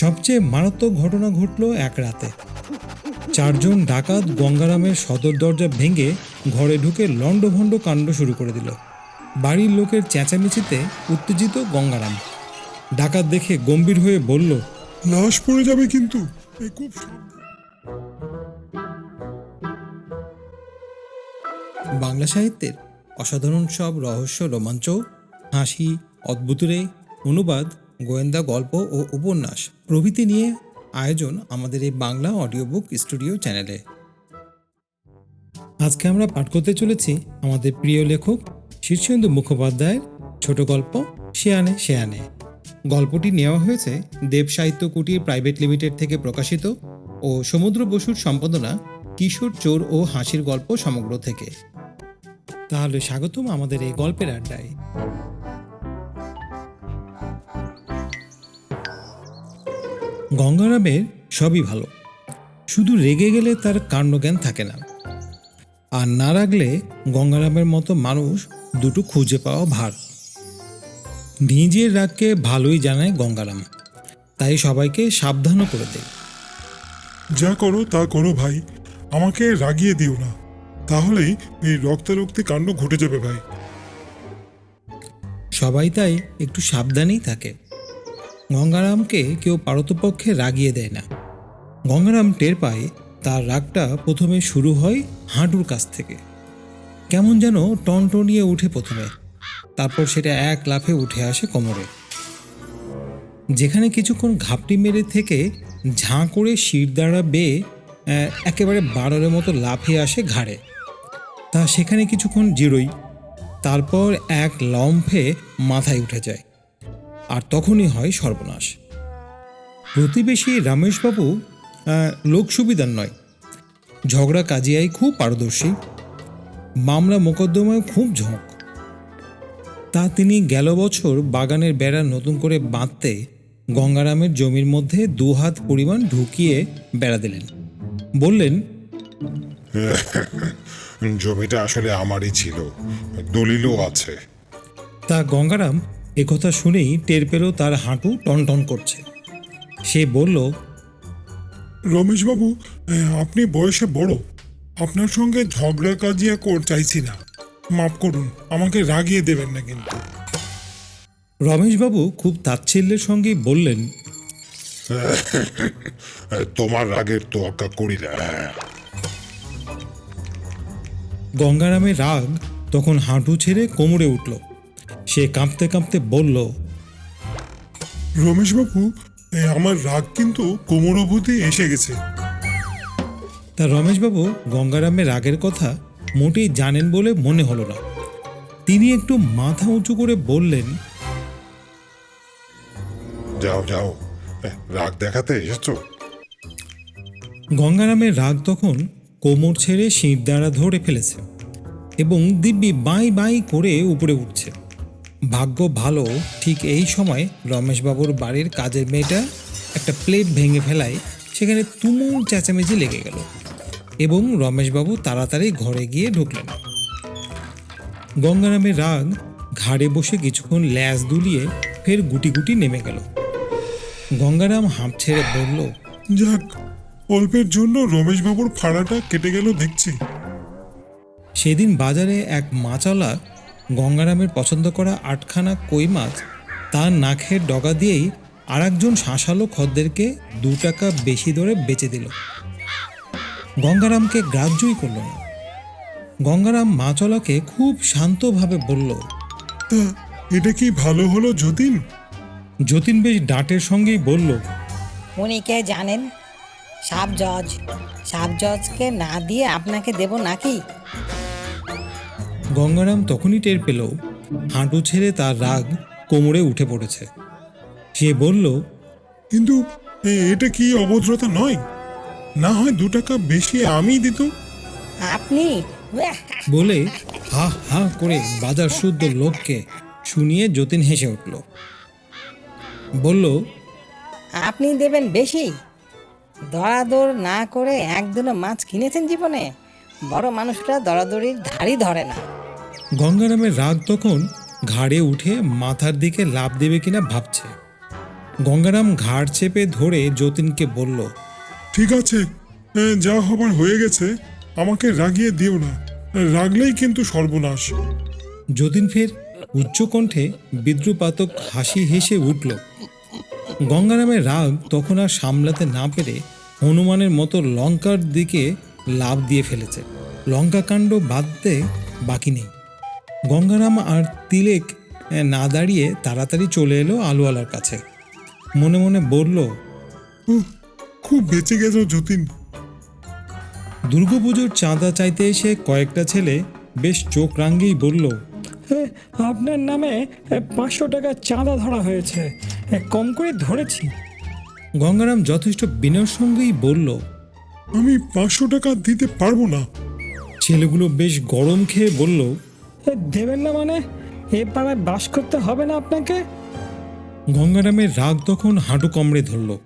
সবচেয়ে মারাত্মক ঘটনা ঘটল এক রাতে। চারজন ডাকাত গঙ্গারামের সদর দরজা ভেঙে ঘরে ঢুকে লণ্ডভণ্ড কাণ্ড শুরু করে দিল। বাড়ির লোকের চেঁচামেচিতে উত্তেজিত গঙ্গারাম। ডাকাত দেখে গম্ভীর হয়ে বলল লাশ পড়ে যাবে কিন্তু খুব বাংলা সাহিত্যের অসাধারণ সব রহস্য রোমাঞ্চ হাসি অদ্ভুতরে অনুবাদ গোয়েন্দা গল্প ও উপন্যাস প্রভৃতি নিয়ে আয়োজন আমাদের এই বাংলা অডিও বুক স্টুডিও চ্যানেলে। আজকে আমরা পাঠ করতে চলেছি আমাদের প্রিয় লেখক শীর্ষেন্দু মুখোপাধ্যায়ের ছোট গল্প শেয়ানে শেয়ানে। গল্পটি নেওয়া হয়েছে দেব সাহিত্য কুটির প্রাইভেট লিমিটেড থেকে প্রকাশিত ও সমুদ্র বসুর সম্পাদনা কিশোর চোর ও হাসির গল্প সমগ্র থেকে। তাহলে স্বাগতম আমাদের এই গল্পের আড্ডায়। গঙ্গারামের সবই ভালো। শুধু রেগে গেলে তার কাণ্ডজ্ঞান থাকে না। আর না রাখলে গঙ্গারামের মতো মানুষ দুটো খুঁজে পাওয়া ভার। নিজের রাগকে ভালোই জানায় গঙ্গারাম। তাই সবাইকে সাবধানও করে দেয়। যা করো তা করো ভাই আমাকে রাগিয়ে দিও না। তাহলেই এই রক্তারক্তি কাণ্ড ঘটে যাবে ভাই। সবাই তাই একটু সাবধানেই থাকে। গঙ্গারামকে কেউ পারতপক্ষে রাগিয়ে দেয় না। গঙ্গারাম টের পায় তার রাগটা প্রথমে শুরু হয় হাঁটুর কাছ থেকে। কেমন যেন টনটনিয়ে উঠে প্রথমে। তারপর সেটা এক লাফে উঠে আসে কোমরে। যেখানে কিছুক্ষণ ঘাপটি মেরে থেকে ঝাঁ করে শিরদাঁড়া বেয়ে একেবারে বারোরের মতো লাফিয়ে আসে ঘাড়ে। তা সেখানে কিছুক্ষণ জিরোই। তারপর এক লম্ফে মাথায় উঠে যায়। আর তখনই হয় সর্বনাশ। প্রতিবেশী রমেশবাবু লোক সুবিধার নয়। ঝগড়া কাজিয়ায় খুব পারদর্শী। মামলা মোকদ্দমায় খুব ঝোঁক। তা তিনি গেল বছর বাগানের বেড়া নতুন করে বাঁধতে গঙ্গারামের জমির মধ্যে দু হাত পরিমাণ ঢুকিয়ে বেড়া দিলেন। বললেন জমিটা আসলে আমারই ছিল দলিলও আছে। তা গঙ্গারাম একথা শুনেই টের পেল তার হাঁটু টনটন করছে। সে বলল রমেশবাবু আপনি বয়সে বড়। আপনার সঙ্গে ঝগড়া কাজিয়া কর চাইছি না। মাফ করুন আমাকে রাগিয়ে দেবেন না কিন্তু। রমেশবাবু খুব তাচ্ছিল্যের সঙ্গেই বললেন তোমার রাগের তোয়াক্কা করি না গঙ্গারামের রাগ তখন হাঁটু ছেড়ে কোমরে উঠল। সে কাঁপতে কাঁপতে বলল রমেশবাবু আমার রাগ কিন্তু কোমর অবধি এসে গেছে। তা রমেশবাবু গঙ্গারামের রাগের কথা মোটেই জানেন বলে মনে হলো না। তিনি একটু মাথা উঁচু করে বললেন যাও যাও রাগ দেখাতে এসেছ? গঙ্গারামের রাগ তখন কোমর ছেড়ে সিঁড় দ্বারা ধরে ফেলেছে এবং দিব্যি বাই বাই করে উপরে উঠছে। ভাগ্য ভালো ঠিক এই সময় রমেশবাবুর বাড়ির কাজের মেয়েটা একটা প্লেট ভেঙে ফেলায় সেখানে তুমুল চেঁচামেচি লেগে গেল এবং রমেশবাবু তাড়াতাড়ি ঘরে গিয়ে ঢুকলেন। গঙ্গারামের রাগ ঘাড়ে বসে কিছুক্ষণ ল্যাজ দুলিয়ে ফের গুটি গুটি নেমে গেল। গঙ্গারাম হাঁপ ছেড়ে বলল যাক অল্পের জন্য রমেশবাবুর ফাড়াটা কেটে গেল দেখছি। সেদিন বাজারে এক মাছওয়ালা গঙ্গারামের পছন্দ করা আটখানা কই মাছ তার নাকের ডগা দিয়েই আর একজন শাঁসালো খদ্দেরকে দু টাকা বেশি দরে বেচে দিল। গঙ্গারামকে গ্রাহ্যই করল না। গঙ্গারাম মাছওয়ালাকে খুব শান্তভাবে বলল তা এটা কি ভালো হলো যতীন? যতীন বেশ ডাঁটের সঙ্গেই বলল উনি কে জানেন? সাব জজ। সাব জজকে না দিয়ে আপনাকে দেব নাকি? গঙ্গারাম তখনই টের পেল হাঁটু ছেড়ে তার রাগ কোমরে উঠে পড়েছে। সে বলল কিন্তু এটা কি অভদ্রতা নয়? না হয় দু টাকা বেশি আমি দিত আপনি বলে হা হা করে বাজার শুদ্ধ লোককে শুনিয়ে যতীন হেসে উঠল। বলল আপনি দেবেন বেশি। দরাদর না করে একদিনও মাছ কিনেছেন জীবনে। বড় মানুষরা দরাদরির ধারই ধরে না। গঙ্গারামের রাগ তখন ঘাড়ে উঠে মাথার দিকে লাভ দেবে কিনা ভাবছে। গঙ্গারাম ঘাড় চেপে ধরে যতীনকে বলল ঠিক আছে যা হবার হয়ে গেছে আমাকে রাগিয়ে দিও না। রাগলেই কিন্তু সর্বনাশ। যতীন ফের উচ্চকণ্ঠে বিদ্রুপাতক হাসি হেসে উঠল। গঙ্গারামের রাগ তখন আর সামলাতে না পেরে হনুমানের মতো লঙ্কার দিকে লাভ দিয়ে ফেলেছে। লঙ্কা কাণ্ড বাঁধতে বাকি নেই। গঙ্গারাম আর তিলেক না দাঁড়িয়ে তাড়াতাড়ি চলে এলো আলুওয়ালার কাছে। মনে মনে বলল উহ, খুব বেঁচে গেছো যতীন। দুর্গাপুজোর চাঁদা চাইতে এসে কয়েকটা ছেলে বেশ চোখ রাঙ্গেই বলল আপনার নামে পাঁচশো টাকা চাঁদা ধরা হয়েছে। কম করে ধরেছি। গঙ্গারাম যথেষ্ট বিনয়ের সঙ্গেই বলল আমি পাঁচশো টাকা দিতে পারব না। ছেলেগুলো বেশ গরম খেয়ে বলল দেবেন না মানে? এ পাড়ায় বাস করতে হবে না আপনাকে? গঙ্গারামের রাগ তখন হাঁটু কামড়ে ধরল।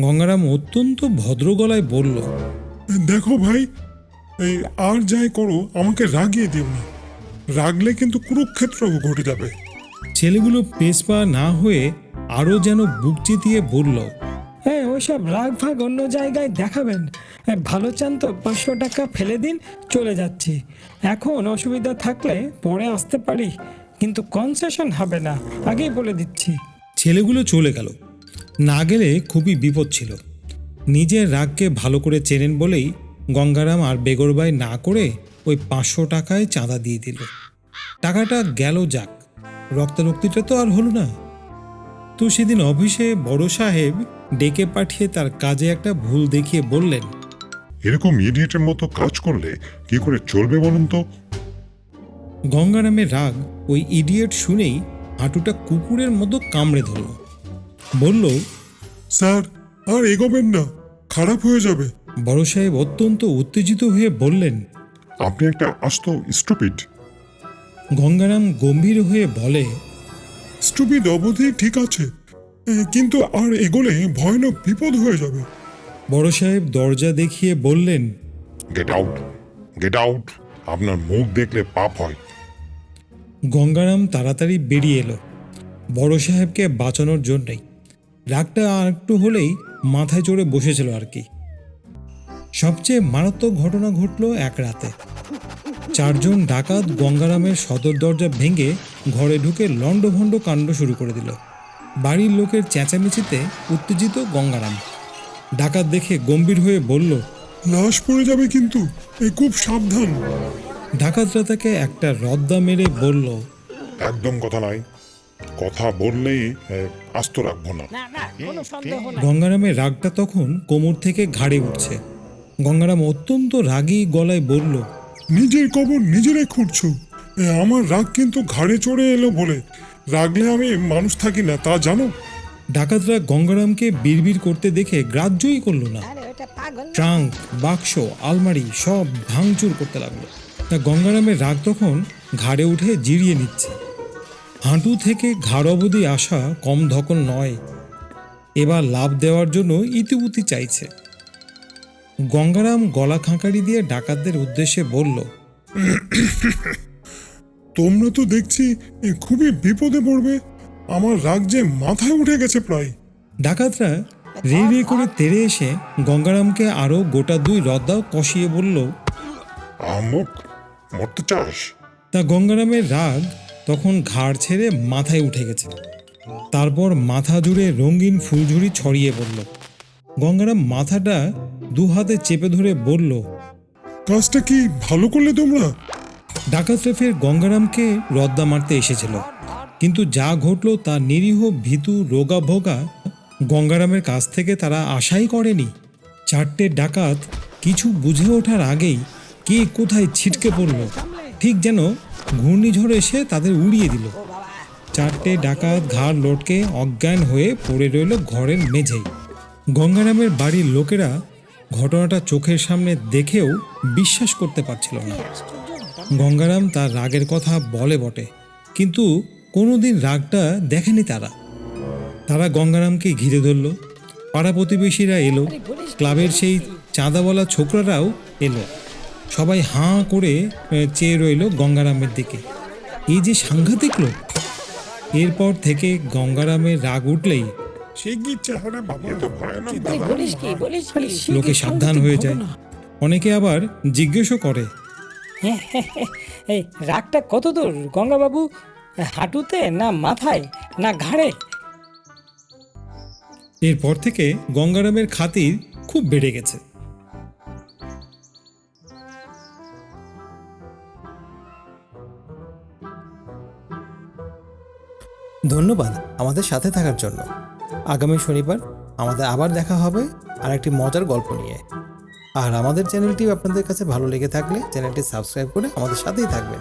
গঙ্গারাম অত্যন্ত ভদ্র গলায় বলল দেখো ভাই এই আর যাই করো আমাকে রাগিয়ে দিও না। রাগলে কিন্তু কুরুক্ষেত্র ঘটে যাবে। ছেলেগুলো পেশপা না হয়ে আরও যেন বুক চিতিয়ে বলল হ্যাঁ ওইসব রাগ ভাগ অন্য জায়গায় দেখাবেন। ভালো চান তো, পাঁচশো টাকা ফেলে দিন, চলে যাচ্ছি। এখন অসুবিধা থাকলে পরে আসতে পারি, কিন্তু কনসেশন হবে না, আগেই বলে দিচ্ছি। ছেলেগুলো চলে গেল। না গেলে খুবই বিপদ ছিল। নিজের রাগকে ভালো করে চেনেন বলেই গঙ্গারাম আর বেগরবাই না করে ওই পাঁচশো টাকায় চাঁদা দিয়ে দিল। টাকাটা গেল যাক, রক্তারক্তিটা তো আর হলো না। তো সেদিন অফিসে বড় সাহেব ডেকে পাঠিয়ে তার কাজে একটা ভুল দেখিয়ে বললেন। এরকম ইডিয়েটের মতো কাজ করলে কি করে চলবে বলুন তো? গঙ্গারামের রাগ ওই ইডিয়েট শুনেই হাঁটুটা কুকুরের মতো কামড়ে ধরল। বলল স্যার আর এগোবেন না খারাপ হয়ে যাবে। বড় সাহেব অত্যন্ত উত্তেজিত হয়ে বললেন আপনি একটা আস্ত স্টুপিড গঙ্গারাম গম্ভীর হয়ে বলে স্টুপিড অবধি ঠিক আছে কিন্তু আর এগোলে ভয়ানক বিপদ হয়ে যাবে। বড় সাহেব দরজা দেখিয়ে বললেন গেট আউট গেট আউট আপনার মুখ দেখলে পাপ হয়। গঙ্গারাম তাড়াতাড়ি বেরিয়ে এলো। বড় সাহেবকে বাঁচানোর জন্যই। রাগটা আর একটু হলেই মাথায় চড়ে বসেছিল আর কি। সবচেয়ে মারাত্মক ঘটনা ঘটল এক রাতে। চারজন ডাকাত গঙ্গারামের সদর দরজা ভেঙে ঘরে ঢুকে লণ্ডভণ্ড কাণ্ড শুরু করে দিল। বাড়ির লোকের চেঁচামেচিতে উত্তেজিত গঙ্গারাম। ডাকাত দেখে গম্ভীর হয়ে বলল লাশ পড়ে যাবে কিন্তু এ খুব সাবধান। ডাকাতরা তাকে একটা রদ্দা মেরে বলল একদম কথা নাই। কথা বললেই আস্ত রাখব না। গঙ্গারামের রাগটা তখন কোমর থেকে ঘাড়ে উঠছে। গঙ্গারাম অত্যন্ত রাগী গলায় বলল নিজের কবর নিজেরাই খুঁড়ছো। আমার রাগ কিন্তু ঘাড়ে চড়ে এলো বলে। রাগলে আমি মানুষ থাকি না তা জানো? ডাকাতরা গঙ্গারামকে বিড়বিড় করতে দেখে গ্রাহ্যই করল না। ট্রাঙ্ক বাক্স আলমারি সব ভাঙচুর করতে লাগল। তা গঙ্গারামের রাগ তখন ঘাড়ে উঠে জিরিয়ে নিচ্ছে। হাঁটু থেকে ঘাড় অবধি আসা কম ধকল নয়। এবার লাভ দেওয়ার জন্য ইতিউতি চাইছে। গঙ্গারাম গলা খাঁকারি দিয়ে ডাকাতদের উদ্দেশ্যে বলল তোমরা তো দেখছি এ, খুবই বিপদে পড়বে। আমার রাগ যে মাথায় উঠে গেছে প্রায়। ডাকাতরা রে রে করে তেড়ে এসে গঙ্গারামকে আরও গোটা দুই রদ্দাও কষিয়ে বলল আমুক মরতে চাস? তা গঙ্গারামের রাগ তখন ঘাড় ছেড়ে মাথায় উঠে গেছে। তারপর মাথা জুড়ে রঙিন ফুলঝুরি ছড়িয়ে পড়ল। গঙ্গারাম মাথাটা দু হাতে চেপে ধরে বলল কাজটা কি ভালো করলে তোমরা? ডাকাতরা ফের গঙ্গারামকে রদ্দা মারতে এসেছিল। কিন্তু যা ঘটল তা নিরীহ ভীতু রোগা ভোগা গঙ্গারামের কাছ থেকে তারা আশাই করেনি। চারটে ডাকাত কিছু বুঝে ওঠার আগেই কে কোথায় ছিটকে পড়ল, ঠিক যেন ঘূর্ণিঝড় এসে তাদের উড়িয়ে দিল। চারটে ডাকাত ঘাড় লটকে অজ্ঞান হয়ে পড়ে রইল ঘরের মেঝেই। গঙ্গারামের বাড়ির লোকেরা ঘটনাটা চোখের সামনে দেখেও বিশ্বাস করতে পারছিল না। গঙ্গারাম তার রাগের কথা বলে বটে কিন্তু কোনোদিন রাগটা দেখেনি তারা। তারা গঙ্গারামকে ঘিরে ধরল পাড়া প্রতিবেশীরা এলো ক্লাবের সেই চাঁদাওয়ালা ছোকরারাও এলো। সবাই হাঁ করে চেয়ে রইল গঙ্গারামের দিকে। এই যে সাংঘাতিক লোক। এরপর থেকে গঙ্গারামের রাগ উঠলেই লোকে সাবধান হয়ে যায়। অনেকে আবার জিজ্ঞেসও করে এই রাগটা কত দূর গঙ্গাবাবু হাঁটুতে না মাথায় না ঘাড়ে? এরপর থেকে গঙ্গারামের খাতির খুব বেড়ে গেছে। ধন্যবাদ আমাদের সাথে থাকার জন্য। আগামী শনিবার আমাদের আবার দেখা হবে আর একটি মজার গল্প নিয়ে। আর আমাদের চ্যানেলটি আপনাদের কাছে ভালো লেগে থাকলে চ্যানেলটি সাবস্ক্রাইব করে আমাদের সাথেই থাকবেন।